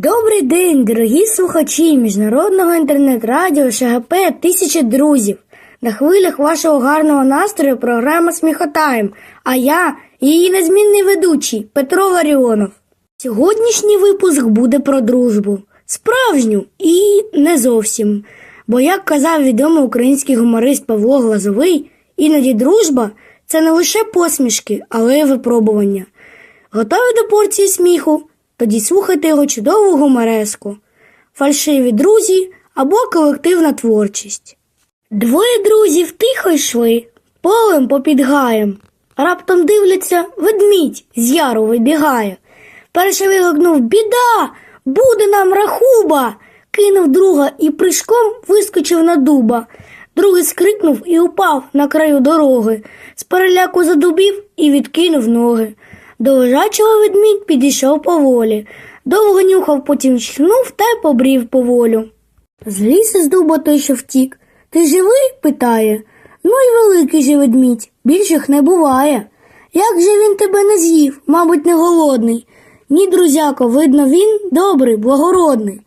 Добрий день, дорогі слухачі міжнародного інтернет-радіо ШГП Тисячі друзів. На хвилях вашого гарного настрою програма Сміхотайм, а я її незмінний ведучий Петро Ларіонов. Сьогоднішній випуск буде про дружбу. Справжню і не зовсім. Бо, як казав відомий український гуморист Павло Глазовий, іноді дружба це не лише посмішки, але й випробування. Готові до порції сміху? Тоді слухайте його чудову гумореску, фальшиві друзі або колективна творчість. Двоє друзів тихо йшли, полем попід гаєм. Раптом дивляться, ведмідь з яру вибігає. Перший вигукнув Біда! Буде нам рахуба! кинув друга і прыжком вискочив на дуба. Другий скрикнув і упав на краю дороги, з переляку задубів і відкинув ноги. До лежачого ведмідь підійшов поволі, довго нюхав, потім чхнув та й побрів поволю. З лісу з дуба той, що втік. Ти живий? питає. Ну й великий же ведмідь, більших не буває. Як же він тебе не з'їв, мабуть, не голодний. Ні, друзяко, видно, він добрий, благородний.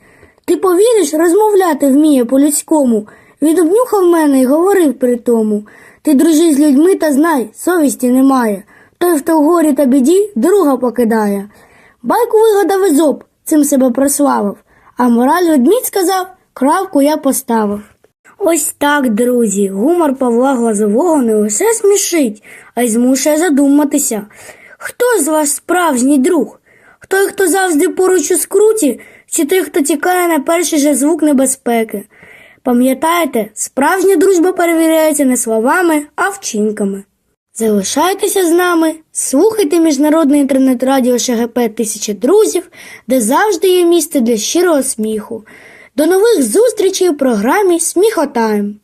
Ти повіриш, розмовляти вміє по-людському. Він обнюхав мене і говорив при тому. Ти дружи з людьми та знай, совісті немає. Той, хто в горі та біді, друга покидає. Байку вигадав Езоп, цим себе прославив, а мораль ведмідь сказав, кравку я поставив. Ось так, друзі, гумор Павла Глазового не лише смішить, а й змушує задуматися. Хто з вас справжній друг? Той, хто завжди поруч у скруті, чи той, хто тікає на перший же звук небезпеки? Пам'ятайте, справжня дружба перевіряється не словами, а вчинками. Залишайтеся з нами, слухайте міжнародне інтернет-радіо ШГП Тисяча друзів, де завжди є місце для щирого сміху. До нових зустрічей у програмі Сміхотайм.